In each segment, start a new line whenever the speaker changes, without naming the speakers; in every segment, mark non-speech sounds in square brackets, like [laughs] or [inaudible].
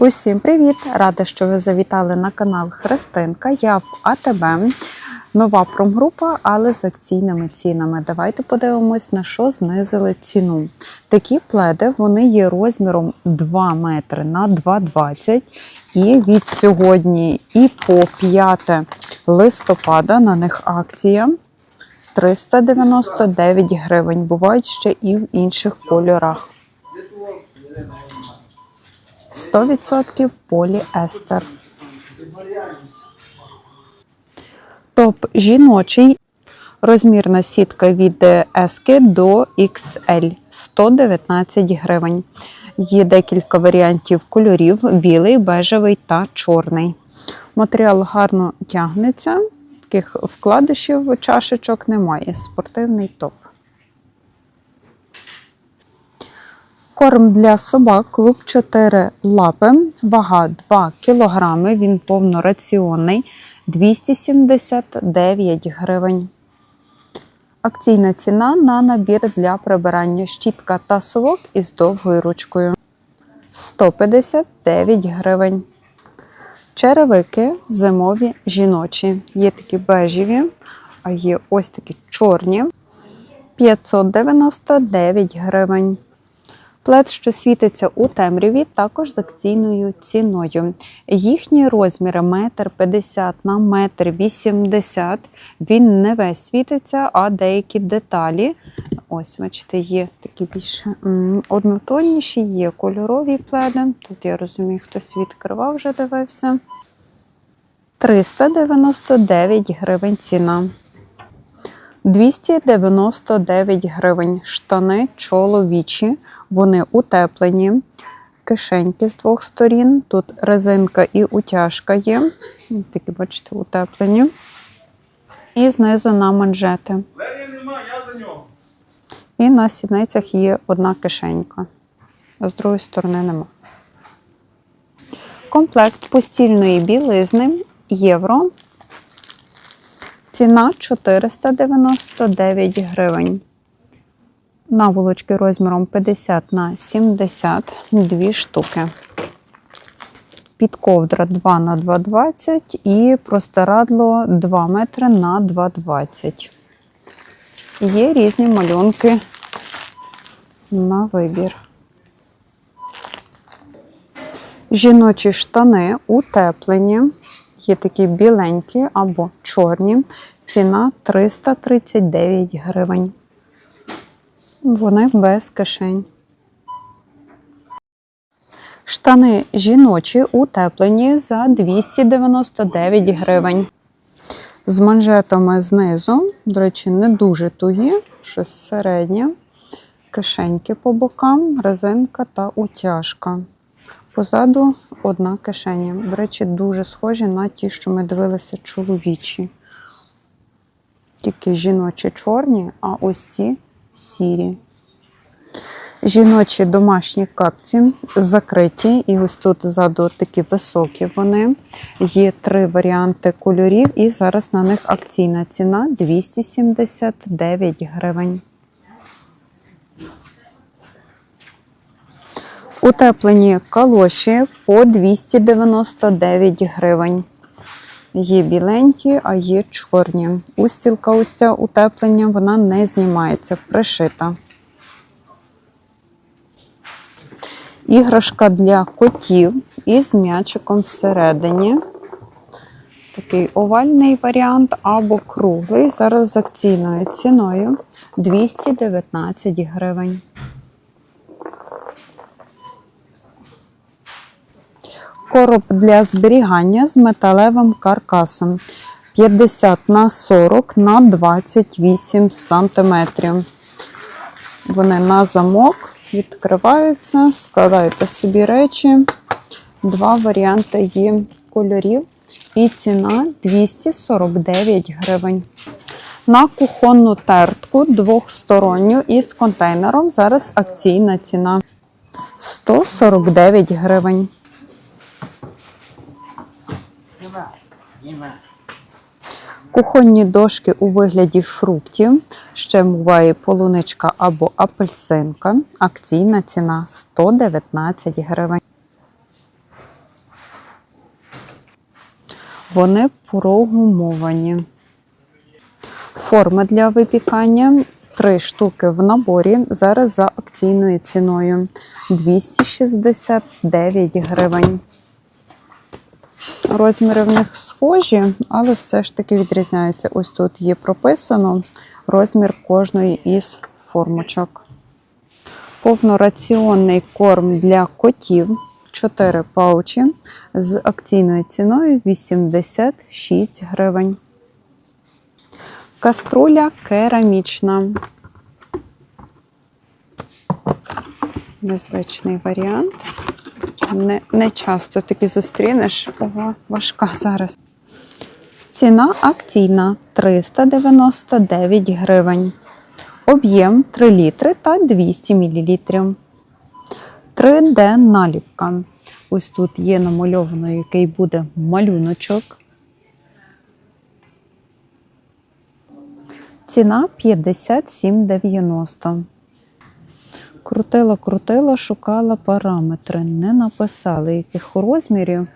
Усім привіт! Рада, що ви завітали на канал Христинка. Я в АТБ. Нова промгрупа, але з акційними цінами. Давайте подивимось, на що знизили ціну. Такі пледи вони є розміром 2 метри на 2,20. І від сьогодні і по 5 листопада на них акція 399 гривень. Бувають ще і в інших кольорах. 100% поліестер. Топ жіночий. Розмірна сітка від S до XL 119 гривень. Є декілька варіантів кольорів: білий, бежевий та чорний. Матеріал гарно тягнеться, таких вкладишів чашечок немає. Спортивний топ. Корм для собак клуб 4 лапи, вага 2 кг, він повнораціонний, 279 гривень. Акційна ціна на набір для прибирання щітка та совок із довгою ручкою 159 гривень. Черевики зимові жіночі. Є такі бежеві, а є ось такі чорні 599 гривень. Плед, що світиться у темряві, також з акційною ціною. Їхні розміри 1,50 м на 1,80 м. Він не весь світиться, а деякі деталі. Ось, бачите, є такі більш однотонніші, є кольорові пледи. Тут я розумію, хтось відкривав, вже дивився. 399 гривень ціна. 299 гривень. Штани чоловічі, вони утеплені, кишеньки з двох сторін. Тут резинка і утяжка є. Такі, бачите, утеплені. І знизу на манжети. І на сідницях є одна кишенька. З другої сторони нема. Комплект постільної білизни євро. Ціна 499 гривень. Наволочки розміром 50 на 70, дві штуки. Підковдра 2 на 2,20 і простирадло 2 метри на 2,20. Є різні малюнки на вибір. Жіночі штани утеплені. Є такі біленькі або чорні. Ціна 339 гривень. Вони без кишень. Штани жіночі утеплені за 299 гривень. З манжетами знизу, до речі, не дуже тугі, щось середнє. Кишеньки по бокам, резинка та утяжка. Позаду одна кишеня. До речі, дуже схожі на ті, що ми дивилися чоловічі. Тільки жіночі чорні, а ось ці сірі. Жіночі домашні капці закриті, і ось тут ззаду такі високі вони. Є три варіанти кольорів, і зараз на них акційна ціна 279 гривень. Утеплені калоші по 299 гривень. Є біленькі, а є чорні. Устілка ось ця утеплення вона не знімається, пришита. Іграшка для котів із м'ячиком всередині. Такий овальний варіант або круглий. Зараз з акційною ціною 219 гривень. Короб для зберігання з металевим каркасом 50 на 40 на 28 сантиметрів. Вони на замок відкриваються, складаєте собі речі. Два варіанти є кольорів. І ціна 249 гривень. На кухонну тертку двохсторонню із контейнером зараз акційна ціна 149 гривень. Кухонні дошки у вигляді фруктів. Ще буває полуничка або апельсинка. Акційна ціна 119 гривень. Вони прогумовані. Форма для випікання. Три штуки в наборі. Зараз за акційною ціною 269 гривень. Розміри в них схожі, але все ж таки відрізняються. Ось тут є прописано розмір кожної із формочок. Повнораціонний корм для котів 4 паучі з акційною ціною 86 гривень. Каструля керамічна. Незвичний варіант. Не, не часто такі зустрінеш. Ого, важка зараз. Ціна акційна 399 гривень. Об'єм 3 літри та 200 мл. 3D наліпка. Ось тут є намальовано, який буде малюночок. Ціна 57,90. Крутила, крутила, шукала параметри. Не написали, яких розмірів.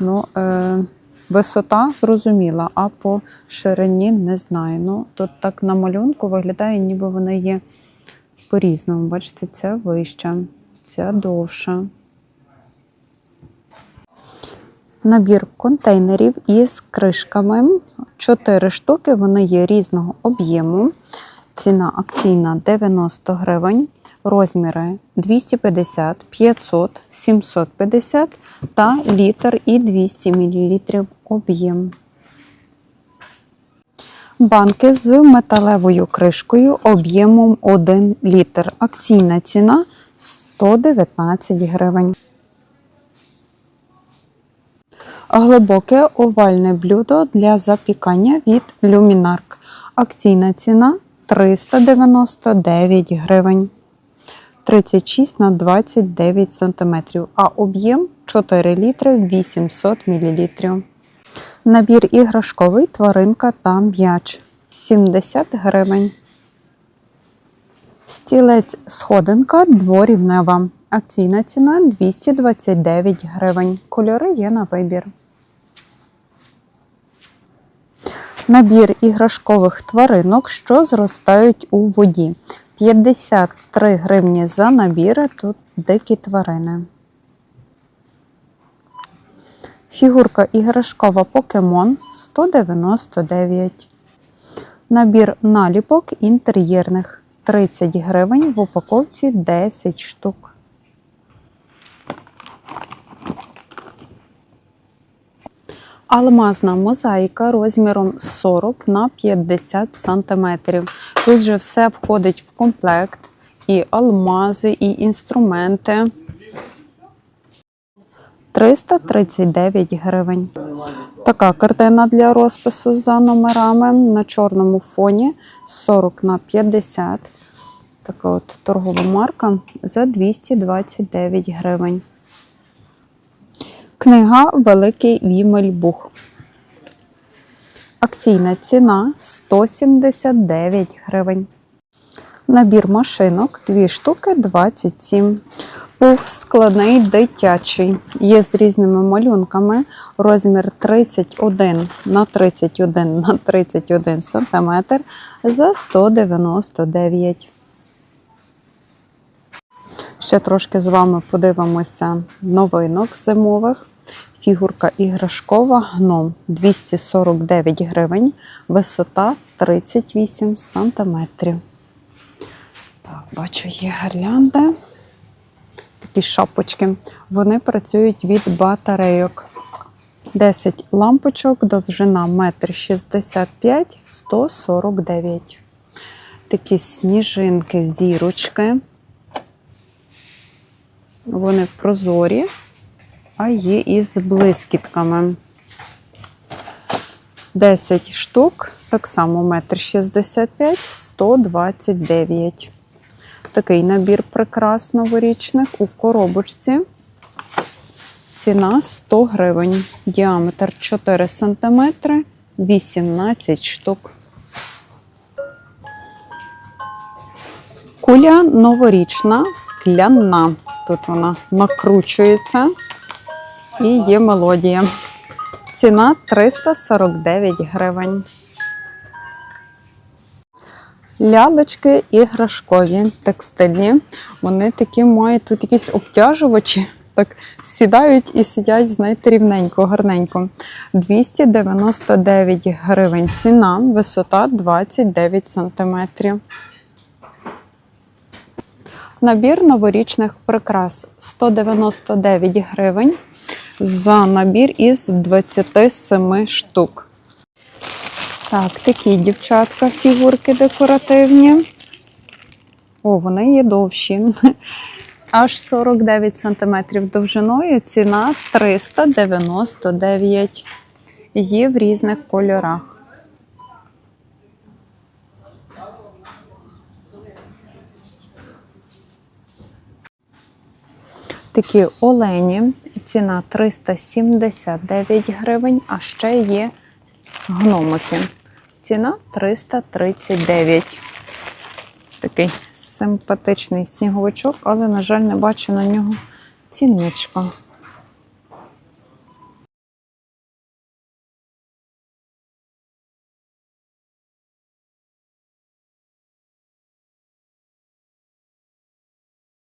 Ну, е, висота зрозуміла, а по ширині не знаю. Ну, тут так на малюнку виглядає, ніби вони є по-різному. Бачите, ця вища, ця довша. Набір контейнерів із кришками. Чотири штуки, вони є різного об'єму. Ціна акційна 90 гривень. Розміри 250, 500, 750 та літр і 200 мл об'єм. Банки з металевою кришкою об'ємом 1 літр. Акційна ціна 119 гривень. Глибоке овальне блюдо для запікання від Luminark. Акційна ціна 399 гривень. 36 на 29 см, а об'єм 4 літри 800 мл. Набір іграшковий тваринка та м'яч 70 гривень. Стілець сходинка дворівнева. Акційна ціна 229 гривень. Кольори є на вибір. Набір іграшкових тваринок, що зростають у воді. 53 гривні за набір. Тут дикі тварини. Фігурка іграшкова покемон 199. Набір наліпок інтер'єрних 30 гривень в упаковці 10 штук. Алмазна мозаїка розміром 40 на 50 см. Тут же все входить в комплект: і алмази, і інструменти. 339 гривень. Така картина для розпису за номерами на чорному фоні 40 на 50. Така от торгова марка за 229 гривень. Книга Великий Вімельбух. Акційна ціна 179 гривень. Набір машинок 2 штуки 27. Був складний дитячий. Є з різними малюнками. Розмір 31 на 31 на 31 см за 199. Ще трошки з вами подивимося новинок зимових. Фігурка іграшкова гном 249 гривень, висота 38 сантиметрів. Так, бачу, є гірлянди. Такі шапочки. Вони працюють від батарейок. 10 лампочок, довжина 1,65 м, 149. Такі сніжинки, зірочки. Вони прозорі, а є із блискітками. 10 штук, так само 1,65 м, 129. Такий набір прикрас новорічних у коробочці. Ціна 100 гривень. Діаметр 4 см, 18 штук. Куля новорічна, скляна. Тут вона накручується і є мелодія. Ціна 349 гривень. Лялечки іграшкові, текстильні. Вони такі мають тут якісь обтяжувачі. Так сідають і сидять, знаєте, рівненько, гарненько. 299 гривень ціна, висота 29 сантиметрів. Набір новорічних прикрас 199 гривень за набір із 27 штук. Так, такі дівчатка, фігурки декоративні. О, вони є довші. [laughs] Аж 49 см довжиною. Ціна 399. Є в різних кольорах. Такі олені. Ціна 379 гривень, а ще є гномики. Ціна 339. Такий симпатичний сніговичок, але, на жаль, не бачу на нього цінничка.